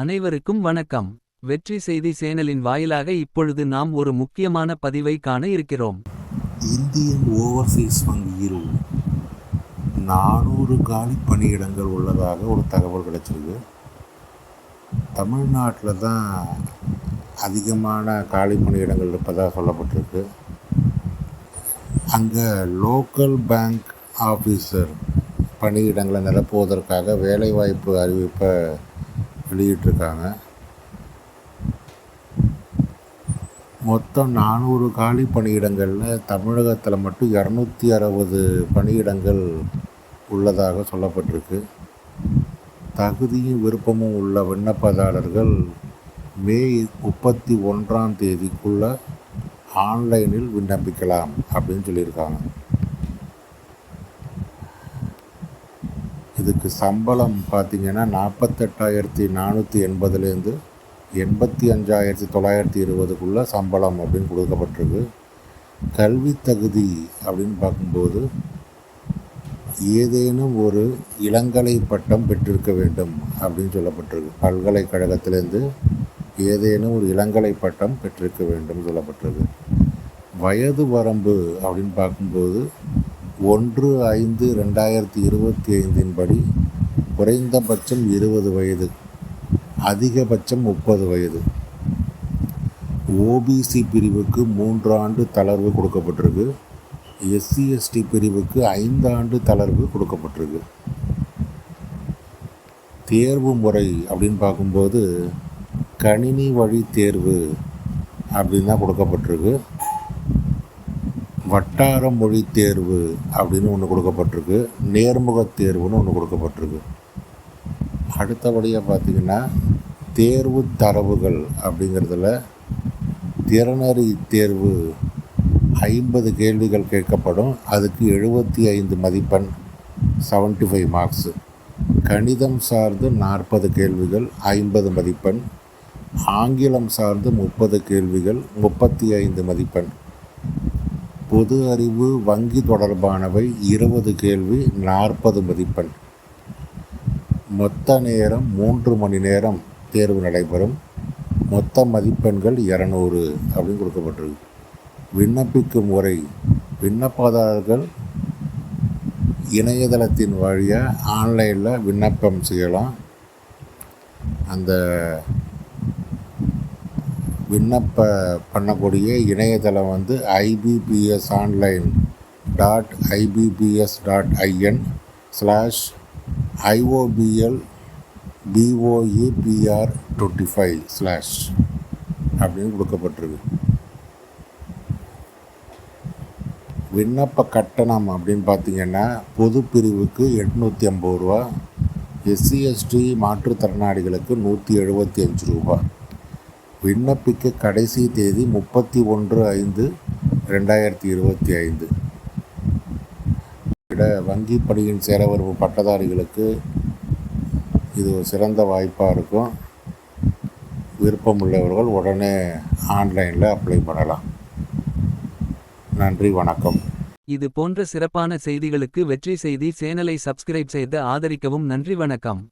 அனைவருக்கும் வணக்கம். வெற்றி செய்தி சேனலின் வாயிலாக இப்பொழுது நாம் ஒரு முக்கியமான பதிவை காண இருக்கிறோம். இந்தியன் ஓவர்சீஸ் வங்கியில் நானூறு காலி பணியிடங்கள் உள்ளதாக ஒரு தகவல் கிடைச்சிருக்கு. தமிழ்நாட்டில் தான் அதிகமான காலி பணியிடங்கள் இருப்பதாக சொல்லப்பட்டிருக்கு. அங்கே லோக்கல் பேங்க் ஆஃபீஸர் பணியிடங்களை நிரப்புவதற்காக வேலைவாய்ப்பு அறிவிப்பை வெளியிட்டிருக்காங்க. மொத்தம் நானூறு காலி பணியிடங்களில் தமிழகத்தில் மட்டும் இரநூத்தி அறுபது பணியிடங்கள் உள்ளதாக சொல்லப்பட்டிருக்கு. தகுதியும் விருப்பமும் உள்ள விண்ணப்பதாரர்கள் மே முப்பத்தி ஒன்றாம் தேதிக்குள்ளே ஆன்லைனில் விண்ணப்பிக்கலாம் அப்படின்னு சொல்லியிருக்காங்க. இதுக்கு சம்பளம் பார்த்தீங்கன்னா நாற்பத்தெட்டாயிரத்தி நானூற்றி எண்பதுலேருந்து எண்பத்தி அஞ்சாயிரத்தி தொள்ளாயிரத்தி இருபதுக்குள்ளே சம்பளம் அப்படின்னு கொடுக்கப்பட்டிருக்கு. கல்வி தகுதி அப்படின்னு பார்க்கும்போது ஏதேனும் ஒரு இளங்கலை பட்டம் பெற்றிருக்க வேண்டும் அப்படின்னு சொல்லப்பட்டிருக்கு. பல்கலைக்கழகத்திலேருந்து ஏதேனும் ஒரு இளங்கலை பட்டம் பெற்றிருக்க வேண்டும் சொல்லப்பட்டிருக்கு. வயது வரம்பு அப்படின்னு பார்க்கும்போது ஒன்று ஐந்து ரெண்டாயிரத்தி இருபத்தி ஐந்தின் படி குறைந்தபட்சம் இருபது வயது அதிகபட்சம் முப்பது வயது. ஓபிசி பிரிவுக்கு மூன்று ஆண்டு தளர்வு கொடுக்கப்பட்டிருக்கு. எஸ்சி எஸ்டி பிரிவுக்கு ஐந்து ஆண்டு தளர்வு கொடுக்கப்பட்டிருக்கு. தேர்வு முறை அப்படின்னு பார்க்கும்போது கணினி வழி தேர்வு அப்படின்னு தான் கொடுக்கப்பட்டிருக்கு. வட்டார மொழி தேர்வு அப்படின்னு ஒன்று கொடுக்கப்பட்டிருக்கு. நேர்முக தேர்வுன்னு ஒன்று கொடுக்கப்பட்டிருக்கு. அடுத்தபடியாக பார்த்திங்கன்னா தேர்வு தரவுகள் அப்படிங்கிறதுல திறனறி தேர்வு ஐம்பது கேள்விகள் கேட்கப்படும். அதுக்கு எழுபத்தி ஐந்து மதிப்பெண் செவன்ட்டி ஃபைவ் மார்க்ஸு கணிதம் சார்ந்து நாற்பது கேள்விகள் ஐம்பது மதிப்பெண். ஆங்கிலம் சார்ந்து முப்பது கேள்விகள் முப்பத்தி ஐந்து மதிப்பெண். பொது அறிவு வங்கி தொடர்பானவை இருபது கேள்வி நாற்பது மதிப்பெண். மொத்த நேரம் மூன்று மணி நேரம் தேர்வு நடைபெறும். மொத்த மதிப்பெண்கள் இரநூறு அப்படின்னு கொடுக்கப்பட்டிருக்கு. விண்ணப்பிக்கும் முறை விண்ணப்பதாரர்கள் இணையதளத்தின் வழியாக ஆன்லைனில் விண்ணப்பம் செய்யலாம். அந்த விண்ணப்ப பண்ணக்கூடிய இணையதளம் வந்து IBPS online dot IBPS dot IN slash IOPL POEPR twenty five slash அப்படின்னு கொடுக்கப்பட்டிருக்கு. விண்ணப்ப கட்டணம் அப்படின்னு பார்த்தீங்கன்னா பொது பிரிவுக்கு எட்நூற்றி ஐம்பது ரூபா எஸ்சிஎஸ்டி மாற்றுத்திறனாளிகளுக்கு நூற்றி எழுபத்தி அஞ்சு ரூபா. விண்ணப்பிக்க கடைசி தேதி முப்பத்தி ஒன்று ஐந்து ரெண்டாயிரத்தி இருபத்தி ஐந்து. விட வங்கி பணியின் சேர வரும் பட்டதாரிகளுக்கு இது ஒரு சிறந்த வாய்ப்பாக இருக்கும். விருப்பம் உள்ளவர்கள் உடனே ஆன்லைனில் அப்ளை பண்ணலாம். நன்றி வணக்கம். இது போன்ற சிறப்பான செய்திகளுக்கு வெற்றி செய்தி சேனலை சப்ஸ்கிரைப் செய்து ஆதரிக்கவும் நன்றி வணக்கம்.